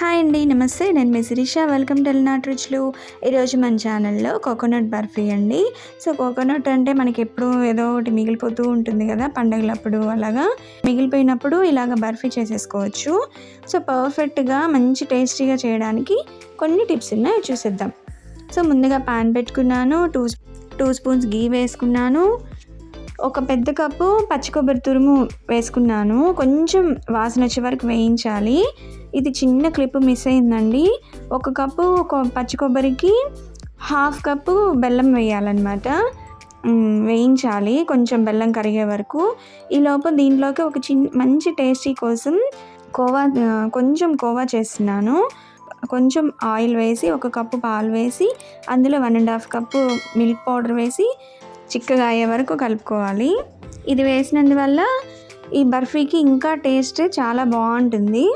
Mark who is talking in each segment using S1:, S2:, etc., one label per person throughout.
S1: Hi అండి నమస్తే. నేను మీ శిరీష. వెల్కమ్ టు ఎల్నాట్ రుచులు. ఈరోజు మన ఛానల్లో కోకోనట్ బర్ఫీ అండి. సో కోకోనట్ అంటే మనకి ఎప్పుడు ఏదో ఒకటి మిగిలిపోతూ ఉంటుంది కదా పండగలప్పుడు అలాగా. మిగిలిపోయినప్పుడు ఇలాగ బర్ఫీ చేసేసుకోవచ్చు. సో పర్ఫెక్ట్గా మంచి టేస్టీగా చేయడానికి కొన్ని టిప్స్ ఉన్నాయి చూసేద్దాం. సో ముందుగా పాన్ పెట్టుకున్నాను. టూ టూ స్పూన్స్ గీ వేసుకున్నాను. ఒక పెద్ద కప్పు పచ్చి కొబ్బరి తురుము వేసుకున్నాను. కొంచెం వాసన వచ్చే వరకు వేయించాలి. ఇది చిన్న క్లిప్ మిస్ అయిందండి. ఒక కప్పు పచ్చి కొబ్బరికి హాఫ్ కప్పు బెల్లం వేయాలన్నమాట. వేయించాలి. కొంచెం బెల్లం కరిగే వరకు. ఈలోపు దీంట్లోకి ఒక చిన్న మంచి టేస్టీ కోసం కోవా కొంచెం కోవా చేస్తున్నాను. కొంచెం ఆయిల్ వేసి ఒక కప్పు పాలు వేసి అందులో one and half cup milk powder వేసి చిక్కగా అయ్యే వరకు కలుపుకోవాలి. ఇది వేసినందువల్ల ఈ బర్ఫీకి ఇంకా టేస్ట్ చాలా బాగుంటుంది.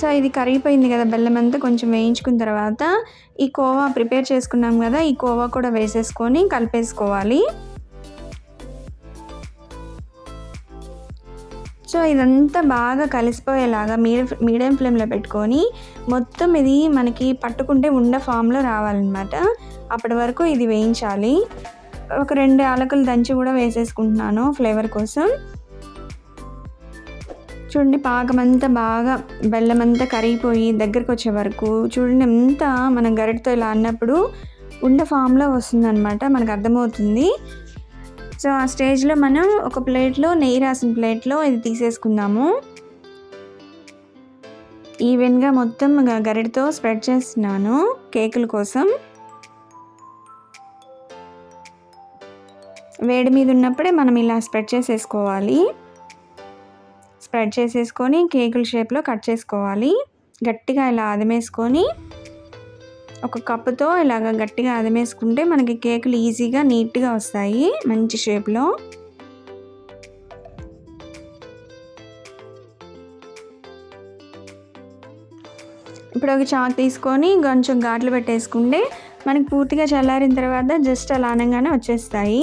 S1: సో ఇది కరిగిపోయింది కదా బెల్లం అంతా కొంచెం వేయించుకున్న తర్వాత ఈ కోవా ప్రిపేర్ చేసుకున్నాం కదా ఈ కోవా కూడా వేసేసుకొని కలిపేసుకోవాలి. సో ఇదంతా బాగా కలిసిపోయేలాగా మీడియం మీడియం ఫ్లేమ్లో పెట్టుకొని మొత్తం ఇది మనకి పట్టుకుంటే ఉండ ఫామ్లో రావాలన్నమాట. అప్పటి వరకు ఇది వేయించాలి. ఒక రెండు ఆలకలు దంచి కూడా వేసేసుకుంటున్నాను ఫ్లేవర్ కోసం. చూడండి పాకమంతా బాగా బెల్లం అంతా కరిగిపోయి దగ్గరకు వచ్చే వరకు చూడండి ఎంత మనం గరిటతో ఇలా అన్నప్పుడు ఉండ ఫామ్లో వస్తుందన్నమాట. మనకు అర్థమవుతుంది. సో ఆ స్టేజ్లో మనం ఒక ప్లేట్లో నెయ్యి రాసిన ప్లేట్లో ఇది తీసేసుకుందాము. ఈవెన్గా మొత్తం గరిటతో స్ప్రెడ్ చేస్తున్నాను కేకుల కోసం. వేడి మీద ఉన్నప్పుడే మనం ఇలా స్ప్రెడ్ చేసేసుకోవాలి. స్ప్రెడ్ చేసేసుకొని కేకుల షేప్లో కట్ చేసుకోవాలి. గట్టిగా ఇలా అదమేసుకొని ఒక కప్పుతో ఇలాగ గట్టిగా అదమేసుకుంటే మనకి కేకులు ఈజీగా నీట్గా వస్తాయి మంచి షేప్లో. ఇప్పుడు ఒక చాక్ తీసుకొని కొంచెం ఘాట్లు పెట్టేసుకుంటే మనకి పూర్తిగా చల్లారిన తర్వాత జస్ట్ అలా అనగానే వచ్చేస్తాయి.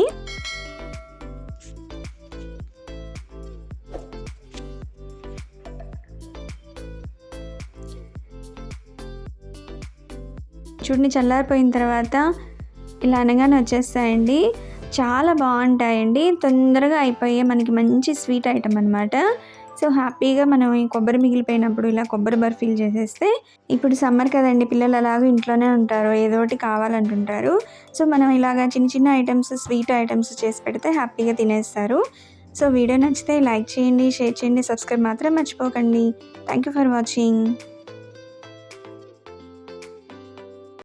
S1: చూడండి చల్లారిపోయిన తర్వాత ఇలా అనగానే వచ్చేస్తాయండి. చాలా బాగుంటాయండి. తొందరగా అయిపోయే మనకి మంచి స్వీట్ ఐటమ్ అనమాట సో హ్యాపీగా మనం ఈ కొబ్బరి మిగిలిపోయినప్పుడు ఇలా కొబ్బరి బర్ఫీలు చేసేస్తే ఇప్పుడు సమ్మర్ కదండి పిల్లలు అలాగే ఇంట్లోనే ఉంటారు ఏదో ఒకటి కావాలంటుంటారు. సో మనం ఇలాగా చిన్న చిన్న ఐటమ్స్ స్వీట్ ఐటమ్స్ చేసి పెడితే హ్యాపీగా తినేస్తారు. సో వీడియో నచ్చితే లైక్ చేయండి షేర్ చేయండి సబ్స్క్రైబ్ మాత్రం మర్చిపోకండి. Thank you for watching.